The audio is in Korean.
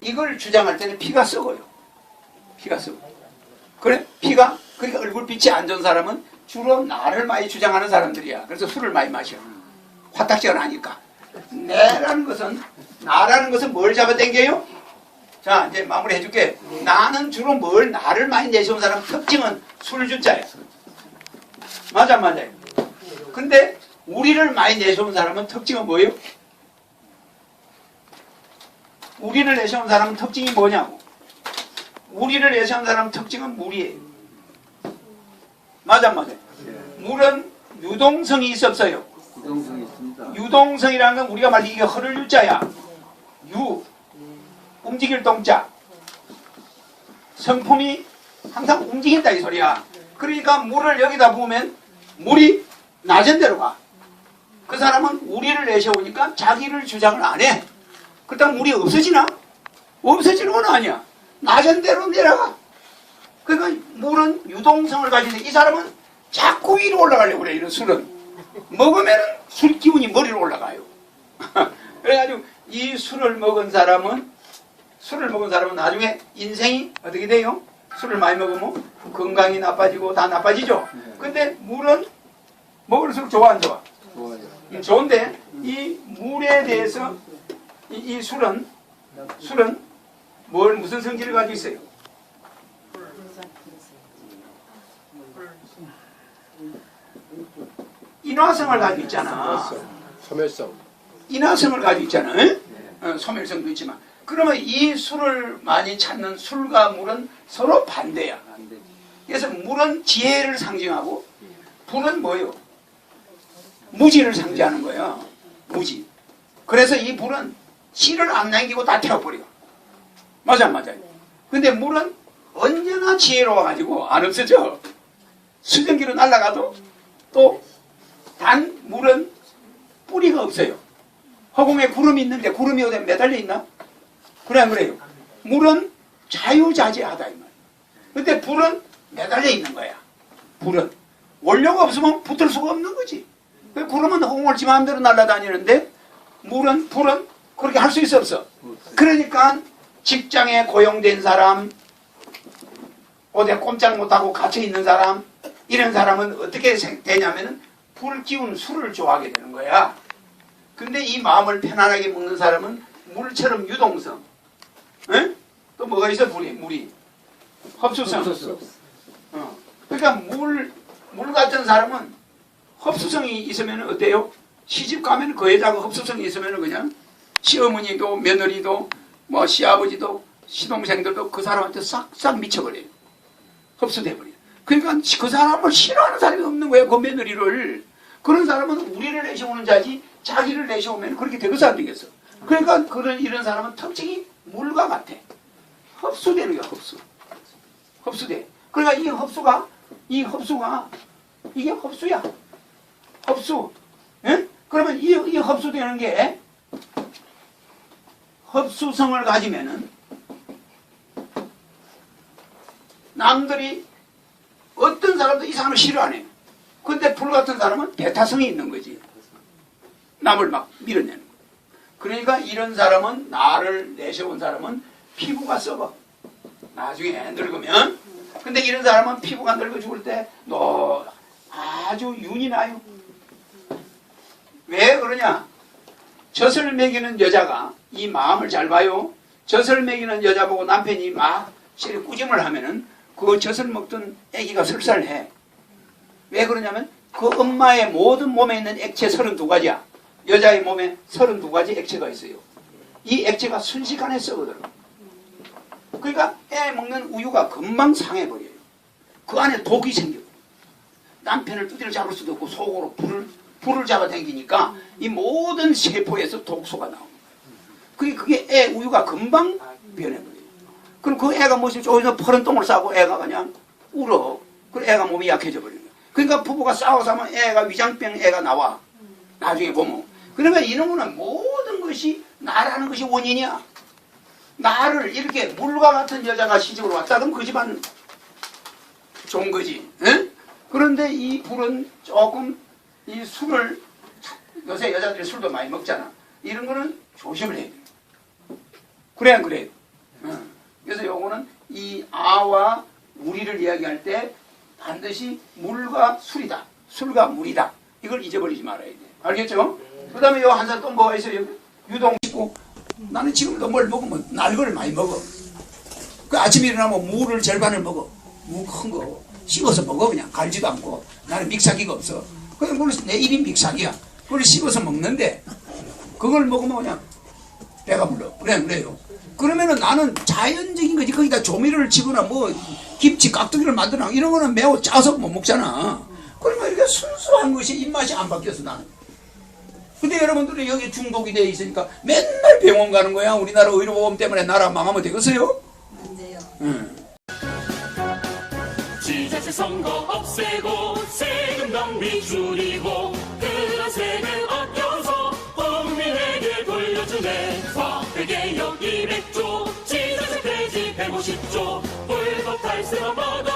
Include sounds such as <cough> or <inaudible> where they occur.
이걸 주장할 때는 피가 썩어요. 피가 썩어. 그래 피가 그러니까 얼굴빛이 안 좋은 사람은 주로 나를 많이 주장하는 사람들이야. 그래서 술을 많이 마셔. 화딱지가 나니까. 내라는 것은 나라는 것은 뭘 잡아당겨요? 자 이제 마무리 해줄게. 나는 주로 뭘 나를 많이 내세운 사람 특징은 술주자야. 맞아 맞아요. 근데 우리를 많이 내세운 사람은 특징은 뭐예요? 우리를 내세운 사람은 특징이 뭐냐고. 우리를 내세운 사람 특징은 물이에요. 맞아, 맞아. 물은 유동성이 있었어요. 유동성이 있습니다. 유동성이라는 건 우리가 말이 이게 흐를 유자야. 유, 움직일 동자. 성품이 항상 움직인다 이 소리야. 그러니까 물을 여기다 부으면 물이 낮은 데로 가. 그 사람은 우리를 내세우니까 자기를 주장을 안 해. 그렇다면 물이 없어지나? 없어지는 건 아니야. 낮은 데로 내려가. 그러니까 물은 유동성을 가지는데 이 사람은 자꾸 위로 올라가려고 그래, 이런 술은. 먹으면 술 기운이 머리로 올라가요. <laughs> 그래가지고 이 술을 먹은 사람은 술을 먹은 사람은 나중에 인생이 어떻게 돼요? 술을 많이 먹으면 건강이 나빠지고 다 나빠지죠. 근데 물은 먹을수록 좋아 안 좋아? 좋아요. 음, 좋은데 이 물에 대해서 이, 이 술은 술은 뭘 무슨 성질을 가지고 있어요? 인화성을 가지고 있잖아. 소멸성. 인화성을 가지고 있잖아. 응? 어, 소멸성도 있지만. 그러면 이 술을 많이 찾는 술과 물은 서로 반대야. 그래서 물은 지혜를 상징하고 불은 뭐예요? 무지를 상징하는 거예요. 무지. 그래서 이 불은 씨를 안 남기고 다 태워버려. 맞아, 안 맞아요. 근데 물은 언제나 지혜로워가지고 안 없어져. 수증기로 날아가도 또 단 물은 뿌리가 없어요. 허공에 구름이 있는데 구름이 어디 매달려 있나? 그래, 안 그래요? 물은 자유자재하다, 이 말. 근데 불은 매달려 있는 거야. 불은. 원료가 없으면 붙을 수가 없는 거지. 그 구름은 허공을 지 마음대로 날아다니는데 물은 불은 그렇게 할 수 있어 없어. 그러니까 직장에 고용된 사람, 어디 꼼짝 못하고 갇혀 있는 사람, 이런 사람은 어떻게 생- 되냐면은 불 기운 술을 좋아하게 되는 거야. 근데 이 마음을 편안하게 먹는 사람은 물처럼 유동성. 응? 또 뭐가 있어? 물이, 물이. 흡수성. 어. 그러니까 물, 물 같은 사람은 흡수성이 있으면 어때요? 시집 가면 그 여자가 흡수성이 있으면 그냥 시어머니도 며느리도 뭐 시아버지도 시동생들도 그 사람한테 싹싹 미쳐버려요. 흡수돼버려요. 그러니까 그 사람을 싫어하는 사람이 없는 거야, 그 며느리를. 그런 사람은 우리를 내세우는 자지 자기를 내세우면 그렇게 되고서 안 되겠어. 그러니까 그런 이런 사람은 특징이 물과 같아. 흡수되는 거야, 흡수. 흡수돼. 그러니까 이 흡수가 이 흡수가 이게 흡수야. 흡수. 예? 그러면 이, 이 흡수되는 게 흡수성을 가지면은 남들이 어떤 사람도 이 사람을 싫어 안 해. 근데 불 같은 사람은 배타성이 있는 거지. 남을 막 밀어내는 거. 그러니까 이런 사람은 나를 내세운 사람은 피부가 썩어. 나중에 늙으면. 근데 이런 사람은 피부가 늙어 죽을 때 너 아주 윤이 나요. 왜 그러냐? 젖을 먹이는 여자가 이 마음을 잘 봐요. 젖을 먹이는 여자 보고 남편이 막 실에 꾸짐을 하면은 그 젖을 먹던 아기가 설사해. 왜 그러냐면 그 엄마의 모든 몸에 있는 액체 32가지야. 여자의 몸에 32가지 액체가 있어요. 이 액체가 순식간에 썩어들어. 그러니까 애 먹는 우유가 금방 상해버려요. 그 안에 독이 생겨. 남편을 두드려 잡을 수도 없고 속으로 불을, 불을 잡아당기니까 이 모든 세포에서 독소가 나옵니다. 그게, 애 우유가 금방 변해버려요. 그럼 그 애가 무슨 저기서 푸른 똥을 싸고 애가 그냥 울어. 그 애가 몸이 약해져 버리는 거야. 그러니까 부부가 싸워서 하면 애가 위장병 애가 나와. 나중에 보면. 그러면 이놈은 모든 것이 나라는 것이 원인이야. 나를 이렇게 물과 같은 여자가 시집을 왔다 그럼 그 집안 좋은 거지. 응? 그런데 이 불은 조금 이 술을 요새 여자들이 술도 많이 먹잖아. 이런 거는 조심을 해야 돼. 그래 안 그래? 응. 그래서 요거는 이 아와 우리를 이야기할 때 반드시 물과 술이다. 술과 물이다. 이걸 잊어버리지 말아야 돼. 알겠죠? 그 다음에 요 한 살 또 뭐가 있어요? 유동 있고 나는 지금도 뭘 먹으면 날걸 많이 먹어. 그 아침에 일어나면 무를 절반을 먹어. 무 큰 거. 씹어서 먹어 그냥 갈지도 않고. 나는 믹사기가 없어. 그냥 그걸 내 입이 믹사기야. 그걸 씹어서 먹는데 그걸 먹으면 그냥 배가 불러. 그래 그래요. 그러면은 나는 자연적인 거지. 거기다 조미료를 치거나 뭐 김치 깍두기를 만드나 이런 거는 매우 짜서 못 먹잖아. 그러면 이렇게 순수한 것이 입맛이 안 바뀌었어 나는. 근데 여러분들은 여기 중독이 돼 있으니까 맨날 병원 가는 거야. 우리나라 의료보험 때문에 나라 망하면 되겠어요? 안 돼요. 응. 지자체 선거 없애고 세금 낭비 줄이고 mais amada.